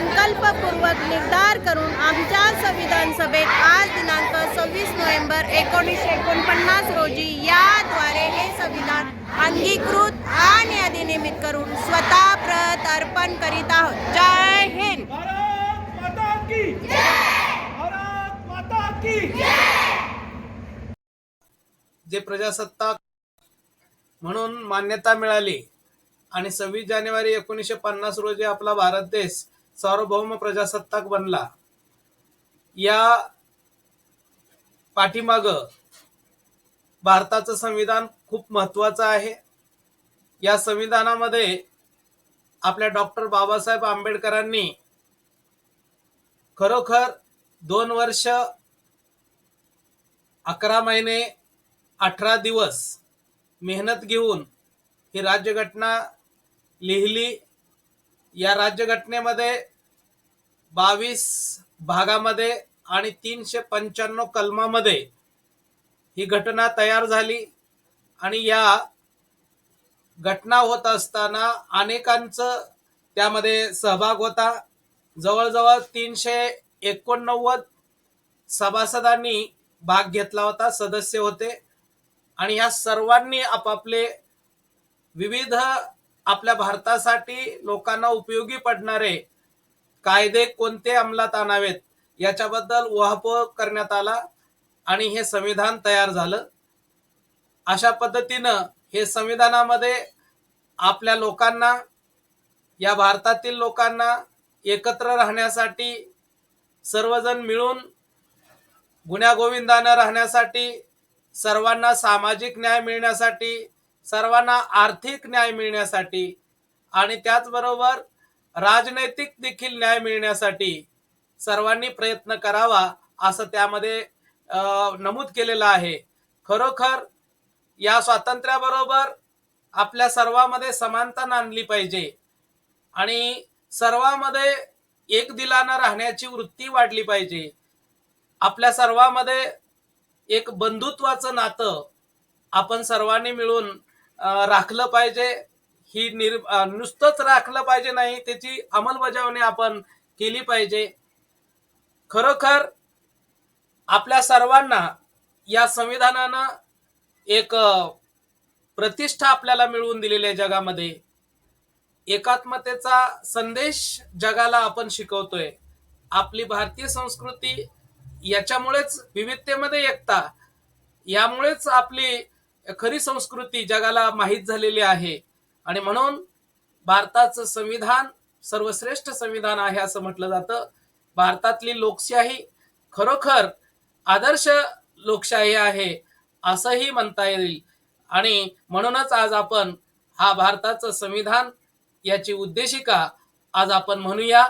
संकल्पपूर्वक निर्धार करून आमच्या संविधान सभेत आज दिनांक सव्वीस नोव्हेंबर एकोणीसशे एकोणपन्नास रोजी याद्वारे हे संविधान अंगीकृत आणि अधिनियमित करून स्वतः प्रत अर्पण करीत आहोत. जय हिंद! जे प्रजासत्ताक म्हणून मान्यता मिळाली आणि सव्वीस जानेवारी एकोणीसशे पन्नास रोजी आपला भारत देश सार्वभौम प्रजासत्ताक बनला. या पाठीमाग भारताचं संविधान खूप महत्वाचं आहे. या संविधानामध्ये आपल्या डॉक्टर बाबासाहेब आंबेडकरांनी खरोखर दोन वर्ष अकरा महिने अठरा दिवस मेहनत घेऊन ही राज्यघटना लिहिली या राज्यघटनेमध्ये बावीस भागामध्ये आणि तीनशे पंच्याण्णव कलमामध्ये ही घटना तयार झाली आणि या घटना होत असताना अनेकांचं त्यामध्ये सहभाग होता. जवळजवळ तीनशे एकोणनव्वद सभासदांनी भाग घेतला होता सदस्य होते. आणि या सर्वांनी आपापले विविध आपल्या भारतासाठी लोकांना उपयोगी पडणारे कायदे कोणते अंमलात आणावेत याच्याबद्दल उहापोह करण्यात आला आणि हे संविधान तयार झालं. अशा पद्धतीनं हे संविधानामध्ये आपल्या लोकांना या भारतातील लोकांना एकत्र राहण्यासाठी सर्वजण मिळून गुण्यागोविंदानं राहण्यासाठी सर्वांना सामाजिक न्याय मिळण्यासाठी सर्वांना आर्थिक न्याय मिळण्यासाठी आणि त्याचबरोबर राजनैतिक देखील न्याय मिळण्यासाठी सर्वांनी प्रयत्न करावा असं त्यामध्ये नमूद केलेलं आहे. खरोखर या स्वातंत्र्याबरोबर आपल्या सर्वांमध्ये समानता नांदली पाहिजे आणि सर्वांमध्ये एक दिलानं राहण्याची वृत्ती वाढली पाहिजे. आपल्या सर्वांमध्ये एक बंधुत्वाचं नातं आपण सर्वांनी मिळून राखलं पाहिजे. ही निर नुसतंच राखलं पाहिजे नाही त्याची अंमलबजावणी आपण केली पाहिजे. खरोखर आपल्या सर्वांना या संविधानानं एक प्रतिष्ठा आपल्याला मिळवून दिलेली आहे जगामध्ये. एकात्मतेचा संदेश जगाला आपण शिकवतोय. आपली भारतीय संस्कृती याच्यामुळेच विविधतेमध्ये एकता यामुळेच आपली खरी संस्कृती जगाला माहीत झालेली आहे. आणि म्हणून भारताचं संविधान सर्वश्रेष्ठ संविधान आहे असं म्हटलं जातं. भारतातली लोकशाही खरोखर आदर्श लोकशाही आहे असंही म्हणता येईल. आणि म्हणूनच आज आपण हा भारताचं संविधान याची उद्देशिका आज आपण म्हणूया.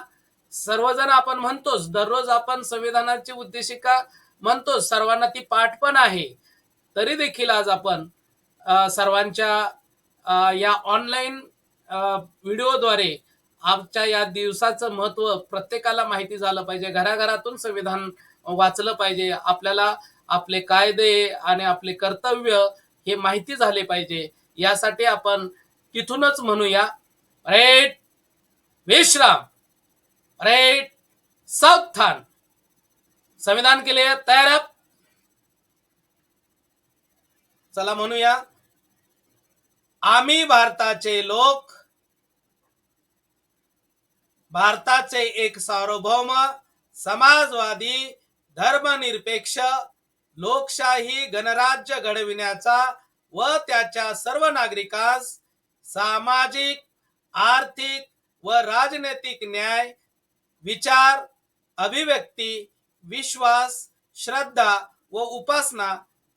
सर्वजण आपण म्हणतोच दररोज आपण संविधानाची उद्देशिका म्हणतोच सर्वांना ती पाठ पण आहे. तरी देखील आज आपण सर्वांच्या या ऑनलाईन व्हिडिओद्वारे आमच्या या दिवसाचं महत्त्व प्रत्येकाला माहिती झालं पाहिजे. घराघरातून संविधान वाचलं पाहिजे. आपल्याला आपले कायदे आणि आपले कर्तव्य हे माहिती झाले पाहिजे. यासाठी आपण तिथूनच म्हणूया राईट विश्राम राईट सावधान. संविधान के लिए तैयार चला म्हणूया. आम्ही भारताचे लोक भारताचे एक सार्वभौम समाजवादी धर्मनिरपेक्ष लोकशाही गणराज्य घडविण्याचा व त्याच्या सर्व नागरिकांस सामाजिक आर्थिक व राजनैतिक न्याय विचार अभिव्यक्ती विश्वास श्रद्धा व उपासना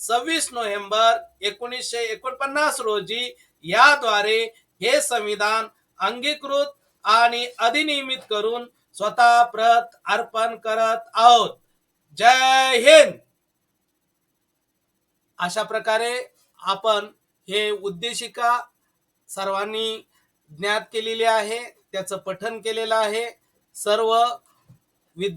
सव्वीस नोव्हेंबर एकोणीसशे एकोणपन्नास रोजी याद्वारे हे संविधान अंगीकृत आणि अधिनियमित करून स्वतः प्रत अर्पण करत आहोत. जय हिंद! अशा प्रकारे आपण हे उद्देशिका सर्वांनी ज्ञात केलेली आहे त्याचं पठन केलेलं आहे. सर्व विद्या